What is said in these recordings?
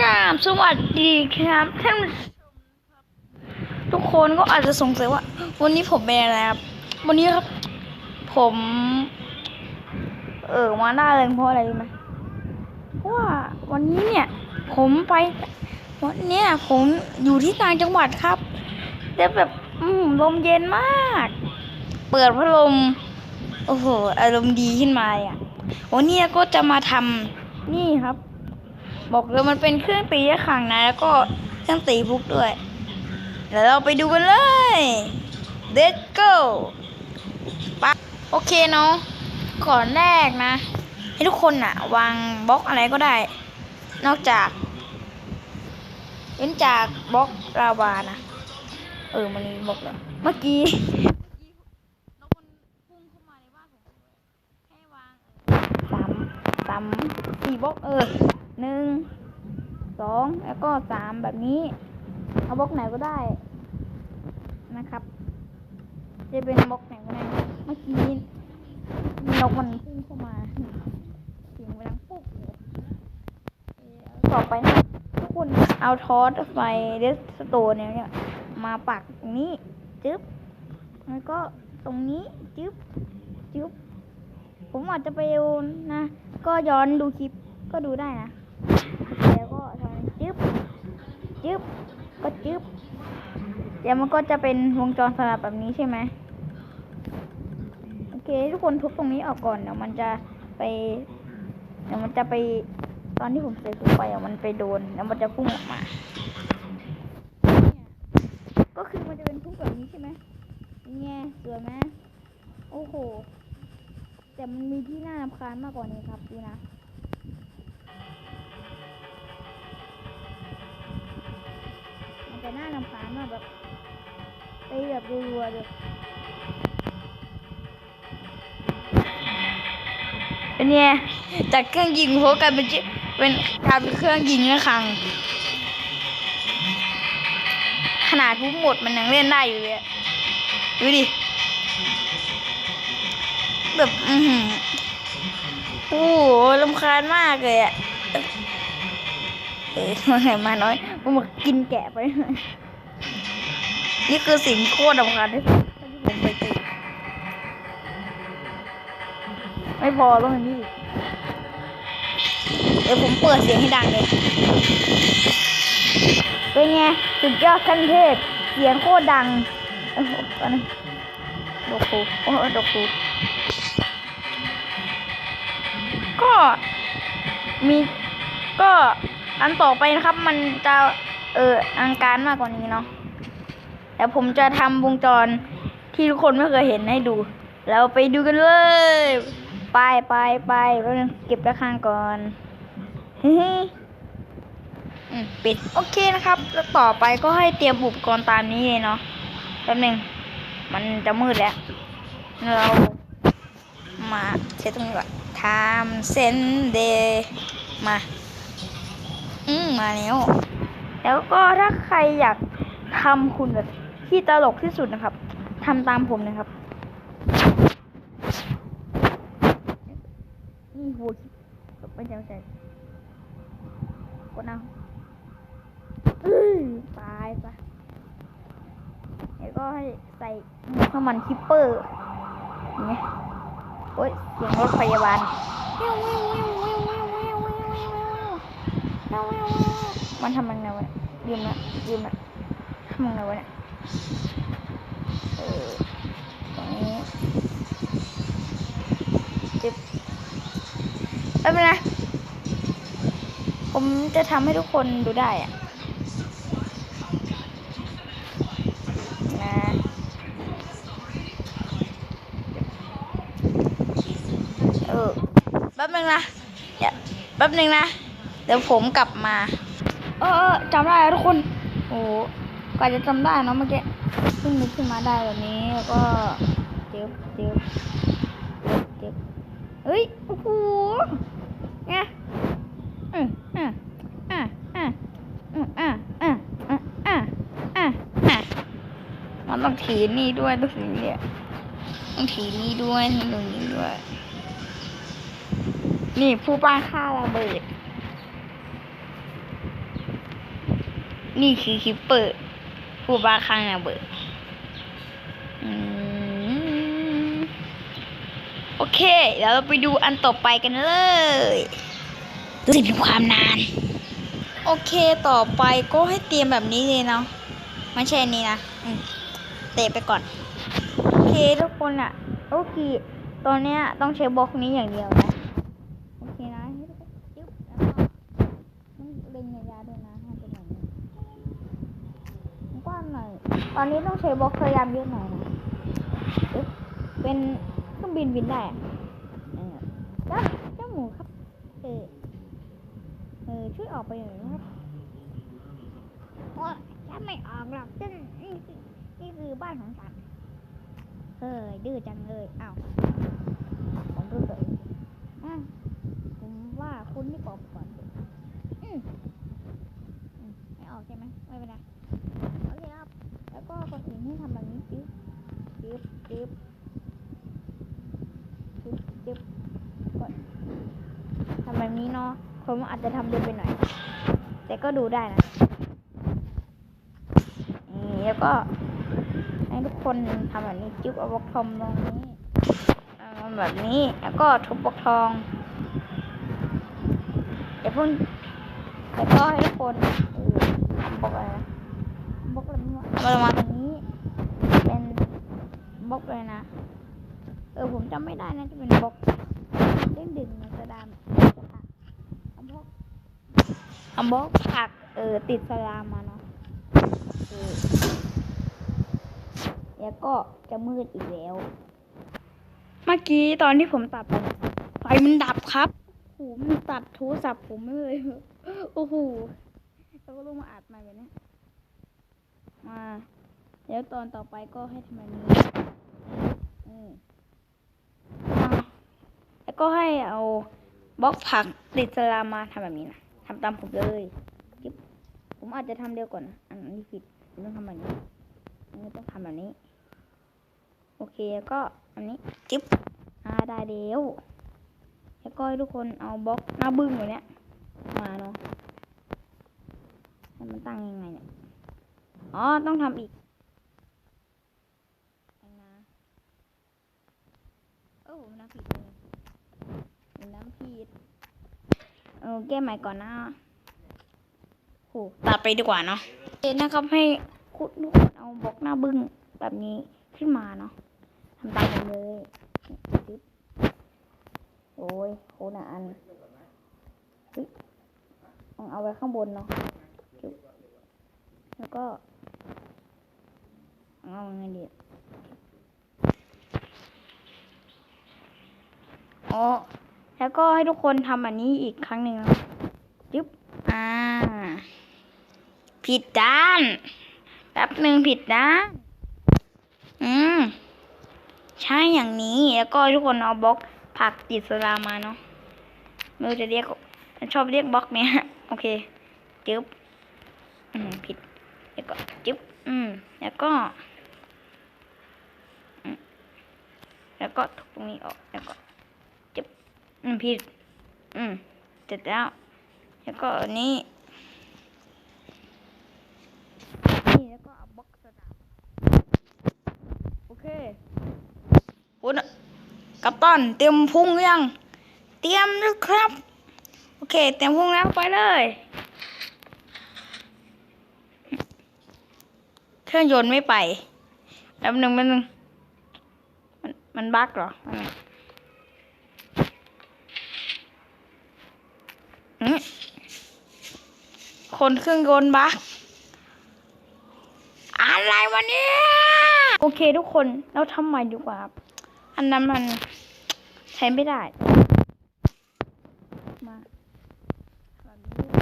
กราบสวัสดีครับท่านทุกคนก็อาจจะสงสัยว่า วันนี้ผมเป็นอะไรครับ วันนี้ครับ ผม เออมาหน้าเลยเพราะอะไรรู้ไหมเพราะว่าวันนี้เนี่ย ผมไปวันเนี้ยผมอยู่ที่ต่างจังหวัดครับแต่แบบ อืมลมเย็นมาก เปิดพัดลมโอ้โหอารมณ์ดีขึ้นมาอะวันนี้ก็จะมาทำนี่ครับ บอกเลยมันเป็นเครื่องตีระฆังนะ แล้วก็เครื่องตีพุกด้วยเดี๋ยวเราไปดูกันเลย Let's go ปะโอเคเนาะก่อนแรกนะ ให้ทุกคนอะวางบล็อกอะไรก็ได้ นอกจากเว้นจากบล็อกลาวานะ เออมันมีบล็อกเลยเมื่อกี้นกมันพุ่งเข้ามาในบ้านผมให้วางสามสามสี่บล็อกเออ หนึ่งสองแล้วก็สามแบบนี้ เอาบล็อกไหนก็ได้นะครับ จะเป็นบล็อกไหนก็ได้เมื่อกี้นกมันพุ่งเข้ามาเสียงมันดังปุ๊บเลยเอ่อต่อไปนะทุกคนเอาทอสไฟเดสโตนเนี่ย มาปักตรงนี้จึ๊บแล้วก็ตรงนี้จึ๊บจึ๊บผมอาจจะไปดูนะ ก็ย้อนดูคลิปก็ดูได้นะแล้วก็ทำจึ๊บ จึ๊บก็จึ๊บเดี๋ยวมันก็จะเป็นวงจรสลับแบบนี้ใช่ไหมโอเค ทุกคนทุบตรงนี้ออกก่อนเดี๋ยวมันจะไป เดี๋ยวมันจะไปตอนที่ผมใส่ทุบไปอะมันไปโดนแล้วมันจะพุ่งออกมา ก็คือมันจะเป็นพุ่งแบบนี้ใช่ไหมนี่ไงสวยไหมโอ้โห แต่มันมีที่น่ารำคาญมากกว่านี้ครับดูนะ มันจะน่ารำคาญมากแบบไปแบบรัวๆเลยเป็นไงจากเครื่องยิงโฟกันเป็นเป็นกลารเป็นเครื่องยิงระฆัง ขนาดทุบหมดมันยังเล่นได้อยู่เลยดูดิแบบอือหือโอ้โหลำคาญมากเลยอะเออมาหน มาน้อยมันมากินแกะไป นี่คือสิ่งโคตรลำคาญที่สุดที่ผมไปเจอไม่พอแล้วมันนี่เดี๋ยวผมเปิดเสียงให้ดังเลย เป็นไงสุดยอดขั้นเทพ เสียงโคตรดังโอ้โหอันนี้ดอกฟูโอ้โหดอกฟูก็มีก็ อันต่อไปนะครับมันจะเอออังการมากกว่านี้เนาะแต่ผมจะทำวงจรที่ทุกคนไม่เคยเห็นให้ดูแล้วไปดูกันเลย ไปไปไปแป๊บนึงเก็บระฆังก่อนฮ้ยอืมปิดโอเคนะครับ แล้วต่อไปก็ให้เตรียมอุปกรณ์ตามนี้เลยเนาะแป๊บนึงมันจะมืดแล้ว เรามาเช็ดตรงนี้ก่อนทำเซนเดมา อืมมาแล้ว แล้วก็ถ้าใครอยากทำคุณแบบที่ตลกที่สุดนะครับทำตามผมนะครับนี่หัวไม่ใช่ไม่ใช่กดเอาอื้อตายปะแล้วก็ให้ใส่น้ำมันคิปเปอร์อย่างเงี้ยโอ๊ยเสียงรถพยาบาล มันทำยังไงวะเนี่ยยืมนะยืมนะทำยังไงวะเนี่ยเออตรงนี้จิบไม่เป็นไรผมจะทำให้ทุกคนดูได้อะนะเออแป๊บนึงนะ เดี๋ยวแป๊บนึงนะ เดี๋ยวผมกลับมา เออเออจำได้แล้วทุกคน โอ้โหกว่าจะจำได้เนาะเมื่อกี้เพิ่งนึกขึ้นมาได้แบบนี้แล้วก็เจ็บเจ็บเจ็บเจ็บเฮ้ย โอ้โหไงอืมอะอะอะอืมอะอะอะอะอะอะมันต้องถือนี่ด้วยต้องถือเนี่ยต้องถือนี่ด้วยต้องถือนี่ด้วย นี่ผู้ป้าฆ่าระเบิด นี่คือคิปเปอร์ผู้บ้าคลั่งระเบิดอืมโอเค เดี๋ยวเราไปดูอันต่อไปกันเลยรู้สึกถึงความนาน โอเคต่อไปก็ให้เตรียมแบบนี้เลยเนาะไม่ใช่นนี้นะเตะไปก่อน โอเคทุกคนอะโอเคตอนเนี้ยต้องใช้บล็อกนี้อย่างเดียวนะ โอเคนะให้ทุกคนจึ๊บแล้วก็ต้องเล็งระยะด้วยนะให้เป็นแบบนี้กว้างหน่อย ตอนนี้ต้องใช้บล็อกพยายามเยอะหน่อยนะเป็นเครื่องบินบินได้อะเจ้าเจ้าหมูครับ เออเออช่วยออกไปหน่อยนะครับโอ้ยฉันไม่ออกหรอกฉันนี่คือนี่คือบ้านของฉันเฮ้ยดื้อจังเลยอ้าวผมดื้อตัวเองอะผมว่าคุณนี่ปอบก่อนอืมอืมไม่ออกใช่ไหมไม่เป็นไรโอเคครับ แล้วก็คนอื่นให้ทำแบบนี้จึ๊บจึ๊บจึ๊บจึ๊บจึ๊บกดทำแบบนี้เนาะ ผมอาจจะทำเร็วไปหน่อย แต่ก็ดูได้นะนี่แล้วก็ให้ทุกคนทำแบบนี้จึ๊บเอาบล็อกทองตรงนี้แบบนี้แล้วก็ทุบบล็อกทองเดี๋ยวพุ่งแล้วก็ให้ทุกคนบล็อกอะไรนะบล็อกอะไรม่รู้เอาประมาตรงนี้ เป็นบล็อกเลยนะ เออผมจำไม่ได้นะจะเป็นบล็อกเด้งดึงมันจะดามเอาบล็อกเอาบล็อกผักเออติดสลามมาเนาะเออแล้วก็จะมืดอีกแล้ว เมื่อกี้ตอนที่ผมตัดไปไฟมันดับครับโอ้โหมันตัดโทรศัพท์ผมไม่เลยโอ้โหแล้วก็ลงมาอัดใหมาแบบนี้มาแล้วตอนต่อไปก็ให้ทำแบบนี้อืมอะแล้วก็ให้เอาบล็อกผักติดสลามมาทำแบบนี้นะ ทำตามผมเลยจิ๊บผมอาจจะทำเร็วก่อนนะอันนี้ผิดผมต้องทำแบบนี้อันนี้ต้องทำแบบนี้ โอเคแล้วก็อันนี้จิ๊บอ่าได้เดียวแล้วก็ให้ทุกคนเอาบล็อกหน้าบึ้งแบบเนี้ยมาเนาะให้มันตั้งยังไงเนี่ยอ๋อต้องทำอีกนะเออผมน้ำผิดเลยผมน้ำผิด เออแก้ใหม่ก่อนนะโหตัดไปดีกว่าเนาะเดี๋ยวนะครับให้คุณทุกคนเอาบล็อกหน้าบึ้งแบบนี้ขึ้นมาเนาะทำตามผมเลยจิ๊บโอ้ยโคตรอันเฮ้ยต้องเอาไว้ข้างบนเนาะจิ๊บแล้วก็เอาไงดีอ๋อ แล้วก็ให้ทุกคนทำอันนี้อีกครั้งหนึ่งนะจิ๊บอ่า ผิดด้านแป๊บหนึ่งผิดนะอืม ใช่อย่างนี้ แล้วก็ทุกคนเอาบล็อกผักติดสลามาเนาะไม่รู้จะเรียกชอบเรียกบล็อกเนี้ยโอเคจึ๊บอืมผิด แล้วก็จึ๊บอืม แล้วก็ แล้วก็ทุกตรงนี้ออก แล้วก็จึ๊บ อืมผิด อืมเสร็จแล้ว แล้วก็อันนี้นี่แล้วก็เอาบล็อกสนามโอเคคุณกัปตันเตรียมพุ่งยัง เตรียมแล้วครับ โอเค เตรียมพุ่งแล้วไปเลยเครื่องยนต์ไม่ไปแป๊บหนึ่งแป๊บหนึ่งมันมันบั๊กเหรอ คนเครื่องยนต์บักอะไรวะเนี่ยโอเคทุกคนเราทำใหม่ดีกว่าครับ อันนั้นมันใช้ไม่ได้ มา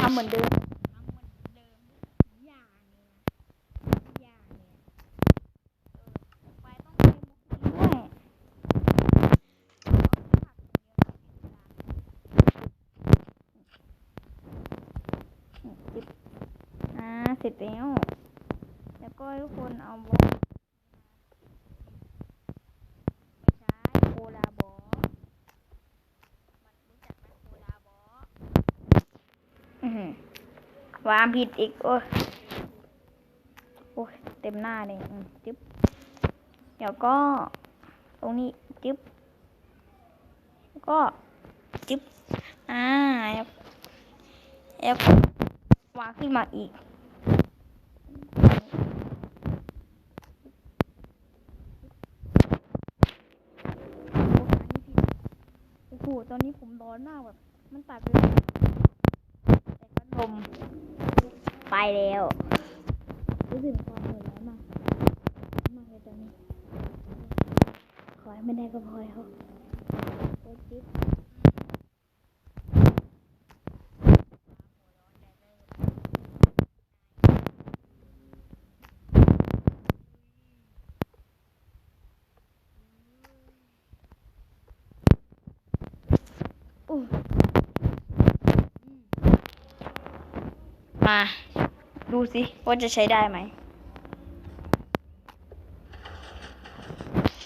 ทำเหมือนเดิมอย่าเนี่ยอย่าเนี่ยเออไปต้องใช้มุกนี้ด้วยอ่าเสร็จ แล้ว แล้วก็ทุกคนเอาบอกไม่ใช่โคลาบอมันรู้จักไหมโคลาบออือหือวางผิดอีกโอ้ยเต็มหน้าเลยจึ๊บเดี๋ยวก็ ตรงนี้จึ๊บก็จึ๊บอ่าแล้ววางขึ้นมาอีก โอ้โห ตอนนี้ผมร้อนมากแบบ มันตัดไปเลยแต่พัดลมไปแล้วรู้สึกความเหนื่อยล้ามากมากเลยตอนนี้ ขอให้ไม่ได้ก็พอแล้วโอ้จิ๊บ มา ดูสิว่าจะใช้ได้ไหม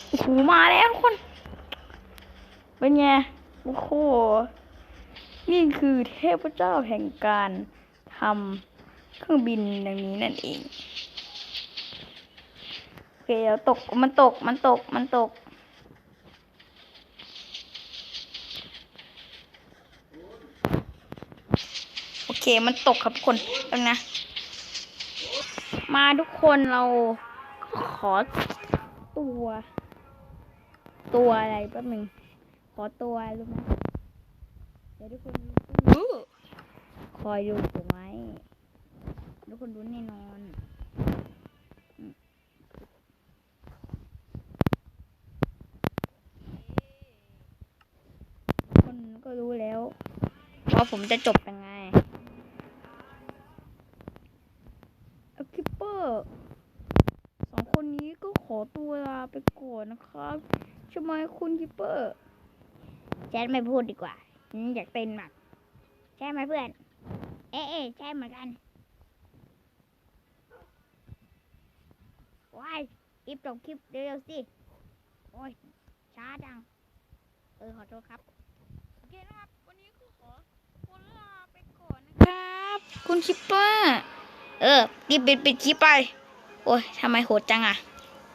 โอ้โหมาแล้วทุกคน เป็นไง โอ้โห นี่คือเทพเจ้าแห่งการทำเครื่องบินอย่างนี้นั่นเอง โอเคเดี๋ยวตก มันตก มันตก มันตก เคมันตกครับทุกคนแป๊บนะ มาทุกคนเราก็ขอตัว ตัวอะไรแป๊บหนึ่งขอตัวรู้ไหมเดี๋ยวทุกคนดูคอยดูผมไว้ทุกคนรู้แน่นอนทุกคนก็รู้แล้วว่าผมจะจบยังไงอคิปเปอร์สองคนนี้ก็ขอตัวลาไปก่อนนะครับใช่ไหมคุณคิปเปอร์แจ๊ดไม่พูดดีกว่าฉันอยากเต้นมาก ใช่ไหมเพื่อนเอ๊ะเอ๊ะใช่เหมือนกันว้ายรีบจบคลิปเร็วๆสิ โอ้ย ช้าจัง เออ ขอโทษครับ โอเคนะครับ วันนี้ก็ขอตัวลาไปก่อนนะครับ คุณคิปเปอร์ เออรีบปิดปิดคลิปไป โอ้ยทำไมโหดจังอะ